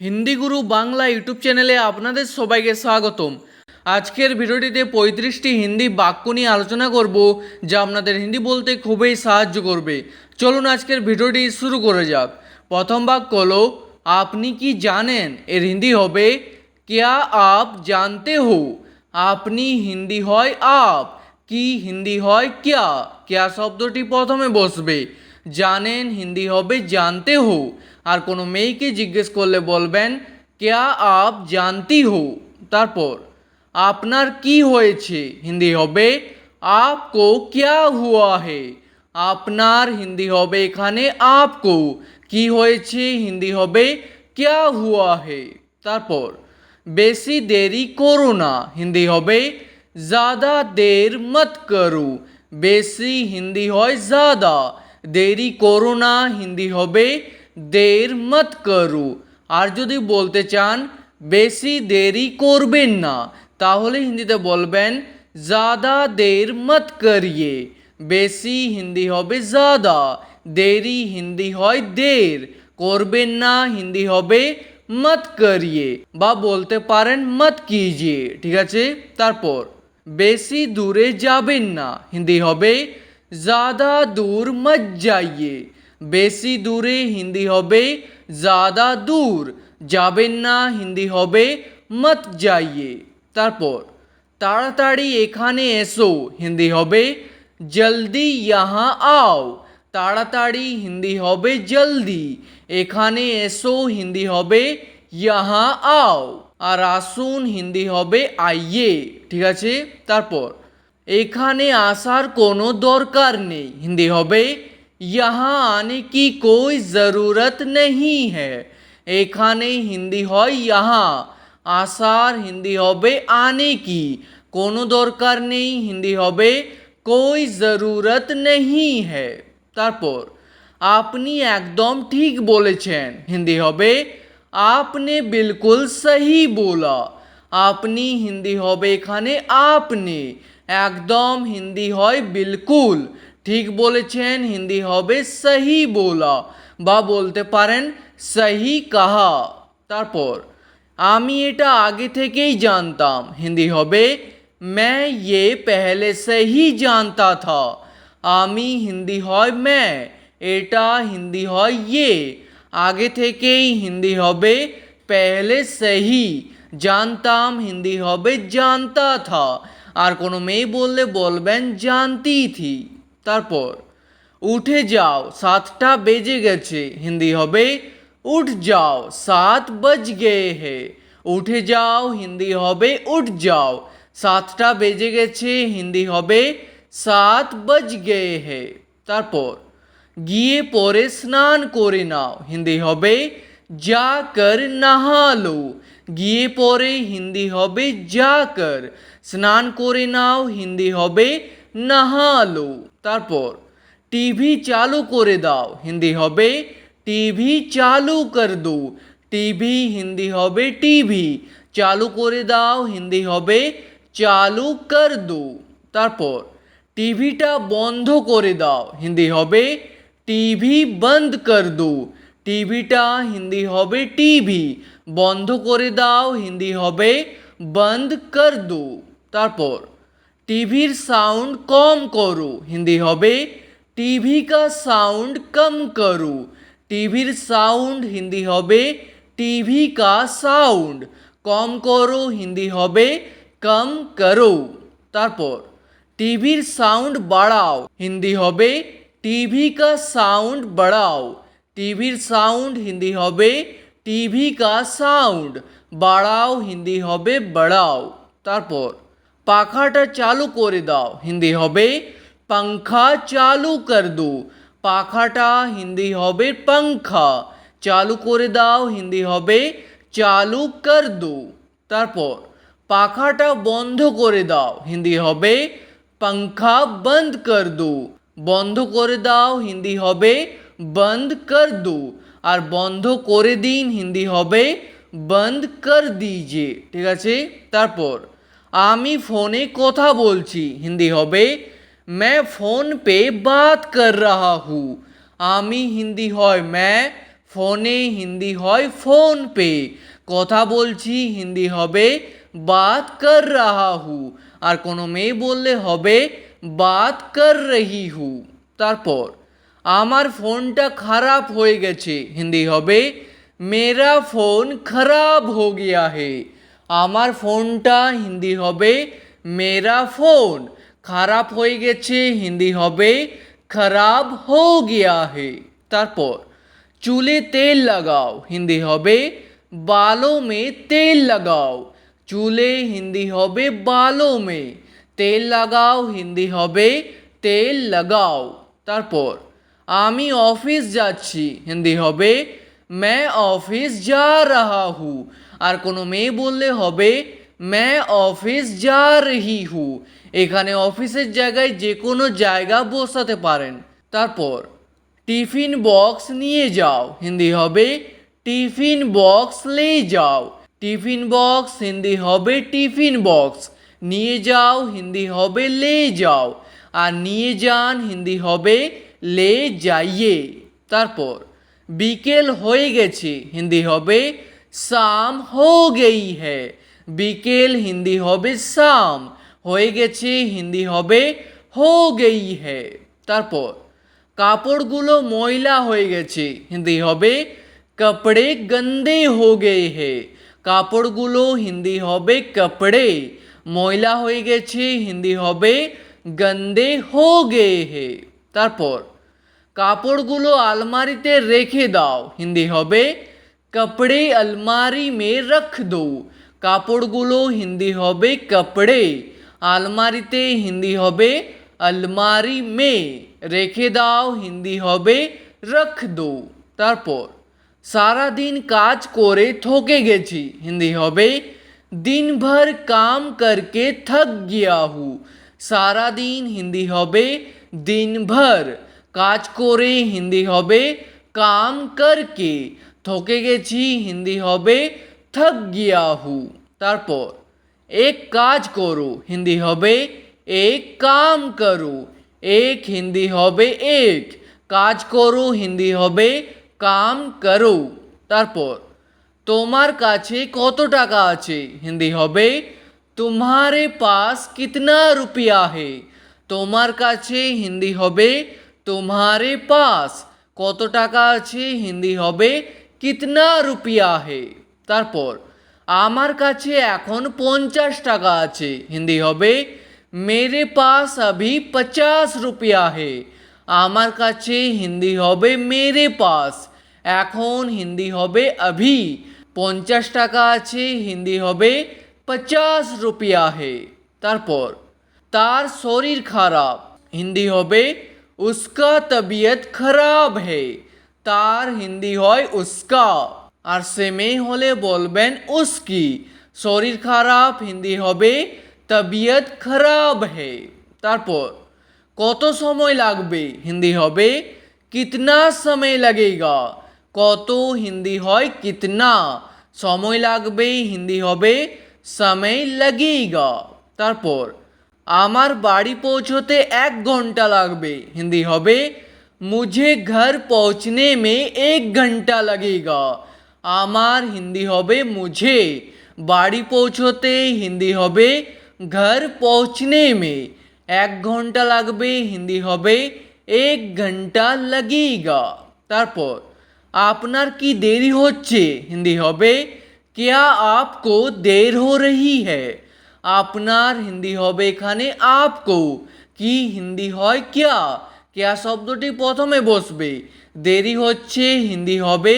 হিন্দি গুরু Bangla YouTube চ্যানেলে আপনাদের সবাইকে স্বাগতম। আজকের ভিডিওটিতে পঁয়ত্রিশটি হিন্দি বাক্য নিয়ে আলোচনা করব, যা আপনাদের হিন্দি বলতে খুবই সাহায্য করবে। চলুন আজকের ভিডিওটি শুরু করে যাক। প্রথম বাক্য হলো, আপনি কি জানেন এর হিন্দি হবে? কেয়া আপ জানতে হো? আপনি হিন্দি হয় আপ, কি হিন্দি হয় ক্যা? ক্যা শব্দটি প্রথমে বসবে। জানেন, হিন্দি হবে, জানতে হো। আর কোনো মেয়েকে জিজ্ঞেস করলে বলবেন, কেয়া আপ জানতি হো? তারপর, আপনার কি হয়েছে? হিন্দি হবে, আপকো কেয়া হুয়া হে? আপনার হিন্দি হবে এখানে আপকো। কি হয়েছে? হিন্দি হবে, কেয়া হুয়া হে? তারপর, বেশি দেরি করো না। হিন্দি হবে, জাদা দের মত করো। বেশি হিন্দি হয় জাদা। দেরি করো না, হিন্দি হবে দের মত করু। আর যদি বলতে চান, বেশি দেরি করবেন না, তাহলে হিন্দিতে বলবেন, জাদা দের মত করিয়ে। বেশি হিন্দি হবে জাদা। দেরি হিন্দি হয় দের। করবেন না, হিন্দি হবে মত করিয়ে। বা বলতে পারেন, মত কিজিয়ে। ঠিক আছে? তারপর, বেশি দূরে যাবেন না। হিন্দি হবে ज़्यादा दूर मत जाइए বেশি দূরে হিন্দি হবে ज़्यादा দূর যাবেন না হিন্দি হবে মত যাইয়ে তারপর তাড়াতাড়ি এখানে এসো হিন্দি হবে জলদি ইহা আও তাড়াতাড়ি হিন্দি হবে জলদি এখানে এসো হিন্দি হবে ইহা আও আর আসুন হিন্দি হবে আইয়ে ঠিক আছে তারপর এখানে আসার কোনো দরকার নেই হিন্দি হবে यहाँ आने की कोई ज़रूरत नहीं है এখানে হিন্দি হয় यहाँ আসার হিন্দি হবে আনে কি কোনো দরকার নেই হিন্দি হবে कोई ज़रूरत नहीं है তারপর আপনি একদম ঠিক বলেছেন হিন্দি হবে আপনি বিলকুল সহি বলা আপনি হিন্দি হবে এখানে আপনি একদম হিন্দি হয় বিলকুল ঠিক বলেছেন হিন্দি হবে সহি বলা বা বলতে পারেন সহি কাহা তারপর আমি এটা আগে থেকেই জানতাম হিন্দি হবে मैं ये पहले से ही जानता था আমি হিন্দি হয় मैं এটা হিন্দি হয় ये আগে থেকেই হিন্দি হবে পেহলে সহি জানতাম হিন্দি হবে জানতা থা আর কোনো মেয়ে বললে বলবেন জানতি থি। তারপর, উঠে যাও, সাতটা বেজে গেছে। হিন্দি হবে, উঠ যাও, সাত বজ গে হে। উঠে যাও, হিন্দি হবে, উঠ যাও, সাতটা বেজে গেছে। হিন্দি হবে, সাত বজ গে হে। তারপর, গিয়ে পরে স্নান করে নাও। হিন্দি হবে, যা কর, নাহা লো। গিয়ে পরে হিন্দি হবে যা কর স্নান করে নাও, হিন্দি হবে নাহা লো তারপর, টিভি চালু করে দাও, হিন্দি হবে টিভি চালু কর দো। টিভি, হিন্দি হবে টিভি, চালু করে দাও, হিন্দি হবে চালু কর দো। তারপর, টিভিটা বন্ধ করে দাও, হিন্দি হবে টিভি বন্ধ কর দো। টিভিটা, হিন্দি হবে টিভি বন্ধ করে দাও, হিন্দি হবে বন্ধ কর দো। তারপর, টিভির সাউন্ড কম করো, হিন্দি হবে টিভি কা সাউন্ড কম করো। টিভির সাউন্ড, হিন্দি হবে টিভি কা সাউন্ড। কম করো, হিন্দি হবে কম করো। তারপর, টিভির সাউন্ড বাড়াও, হিন্দি হবে টিভি কা সাউন্ড বাড়াও। টিভির সাউন্ড, হিন্দি হবে টিভি কা সাউন্ড, বাড়াও, হিন্দি হবে বাড়াও। তারপর, পাখাটা চালু করে দাও, হিন্দি হবে পাংখা চালু কর দো। পাখাটা, হিন্দি হবে পাংখা, চালু করে দাও, হিন্দি হবে চালু কর দো। তারপর, পাখাটা বন্ধ করে দাও, হিন্দি হবে পাংখা বন্ধ কর দু। বন্ধ করে দাও, হিন্দি হবে বন্ধ কর দো। আর বন্ধ করে দিন হিন্দি হবে বন্ধ কর দিজিয়ে ঠিক আছে তারপর আমি ফোনে কথা বলছি হিন্দি হবে मैं फ़ोन पे बात कर रहा हूँ আমি হিন্দি হয় मैं ফোনে হিন্দি হয় ফোন পে কথা বলছি হিন্দি হবে বাত কর রাহা হু আর কোনো মেয়ে বললে হবে বাত কর রহি হু তারপর আমার ফোনটা খারাপ হয়ে গেছে। হিন্দি হবে, মেরা ফোন খারাপ হো গিয়া হে। আমার ফোনটা হিন্দি হবে, মেরা ফোন খারাপ হয়ে গেছে। হিন্দি হবে, খারাপ হো গিয়া হে। তারপর, চুলে তেল লাগাও। হিন্দি হবে বালো মে তেল লাগাও। চুলে হিন্দি হবে বালো মে তেল লাগাও। হিন্দি হবে, তেল লাগাও। তারপর আমি অফিস যাচ্ছি। হিন্দি হবে, मैं অফিস যা রাহা হু আর কোনো মেয়ে বললে হবে, मैं অফিস যা রহি হু এখানে অফিসের জায়গায় যে কোনো জায়গা বসাতে পারেন। তারপর, টিফিন বক্স নিয়ে যাও। হিন্দি হবে, টিফিন বক্স লে যাও। টিফিন বক্স, হিন্দি হবে, টিফিন বক্স। নিয়ে যাও, হিন্দি হবে, লে যাও। আর নিয়ে যান, হিন্দি হবে লে যাইয়ে তারপর বিকেল হয়ে গেছে হিন্দি হবে শাম হো গেই হ্যায় বিকেল হিন্দি হবে শাম হয়ে গেছে হিন্দি হবে হো গেই হ্যায় তারপর কাপড়গুলো ময়লা হয়ে গেছে হিন্দি হবে কপড়ে গন্দে হো গে হে কাপড়গুলো হিন্দি হবে কপড়ে ময়লা হয়ে গেছে হিন্দি হবে গন্দে হো গে হে তারপর, কাপড়গুলো আলমারিতে রেখে দাও। হিন্দি হবে, কপড়ে আলমারি মে রখ দো। কাপড়গুলো হিন্দি হবে, কপড়ে। আলমারিতে হিন্দি হবে, আলমারি মে। রেখে দাও, হিন্দি হবে, রখ দো। তারপর, সারাদিন কাজ করে থকে গেছি। হিন্দি হবে দিন ভর কাম করকে থক গিয়া হু। সারাদিন হিন্দি হবে দিন ভর কাজ করে হিন্দি হবে কাম করকে থকে গেছি হিন্দি হবে থক গিয়া হু তারপর এক কাজ করো হিন্দি হবে এক কাম করো এক হিন্দি হবে এক কাজ করো হিন্দি হবে কাম করো তারপর তোমার কাছে কত টাকা আছে হিন্দি হবে तुम्हारे पास कितना रुपया है তোমার কাছে হিন্দি হবে, তোমারে পাস। কত টাকা আছে হিন্দি হবে, কিতনা রুপিয়া হে। তারপর, আমার কাছে এখন পঞ্চাশ টাকা আছে হিন্দি হবে, মেরে পাস আভি পচাশ রুপিয়া হে। আমার কাছে হিন্দি হবে, মেরে পাস। এখন হিন্দি হবে আভি পঞ্চাশ টাকা আছে, হিন্দি হবে পচাশ রুপিয়া হে। তারপর তার শরীর খারাপ হিন্দি হবে উস্কা তবিয়ত খারাপ হে তার হিন্দি হয় উস্কা আর সে মেয়ে হলে বলবেন উস্কি শরীর খারাপ হিন্দি হবে তবিয়ত খারাপ হে তারপর কত সময় লাগবে হিন্দি হবে কিতনা সময় লাগেগা কত হিন্দি হয় কিতনা সময় লাগবে হিন্দি হবে সময় লাগেগা তারপর আমার বাড়ি পৌঁছতে এক ঘন্টা লাগবে হিন্দি হবে মুঝে ঘর পৌঁছনে में एक घंटा लगेगा আমার হিন্দি হবে মুঝে বাড়ি পৌঁছতে হিন্দি হবে ঘর পৌঁছনে में এক ঘন্টা লাগবে হিন্দি হবে এক ঘন্টা लगेगा তারপর আপনার কি দেরি হচ্ছে হিন্দি হবে क्या आपको देर हो रही है আপনার হিন্দি হবে এখানে আপকো। কি হিন্দি হয় ক্যা? ক্যা শব্দটি প্রথমে বসবে। দেরি হচ্ছে, হিন্দি হবে,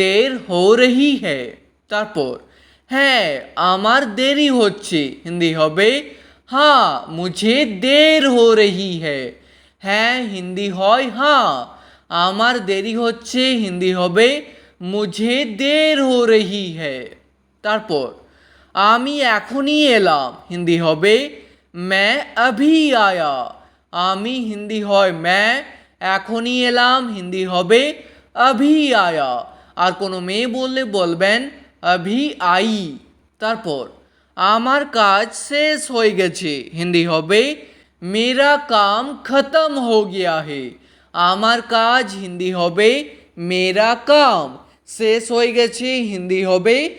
দের হো রহি হ্যায় তারপর হ্যাঁ আমার দেরি হচ্ছে, হিন্দি হবে হ্যাঁ মুঝে দের হো রহি হ্যায় হ্যাঁ হিন্দি হয় হ্যাঁ আমার দেরি হচ্ছে, হিন্দি হবে, মুঝে দের হো রহি হ্যায় তারপর আমি এখনই এলাম। হিন্দি হবে ম্যা অভি আয়া। আমি হিন্দি হয় ম্যা এখনই এলাম। হিন্দি হবে অভি আয়া। আর কোনো মেয়ে বললে বলবেন, অভি আই। তারপর, আমার কাজ শেষ হয়ে গেছে। হিন্দি হবে, মেরা কাম খতম হো গিয়া হে। আমার কাজ, হিন্দি হবে, মেরা কাম শেষ হয়ে গেছে। হিন্দি হবে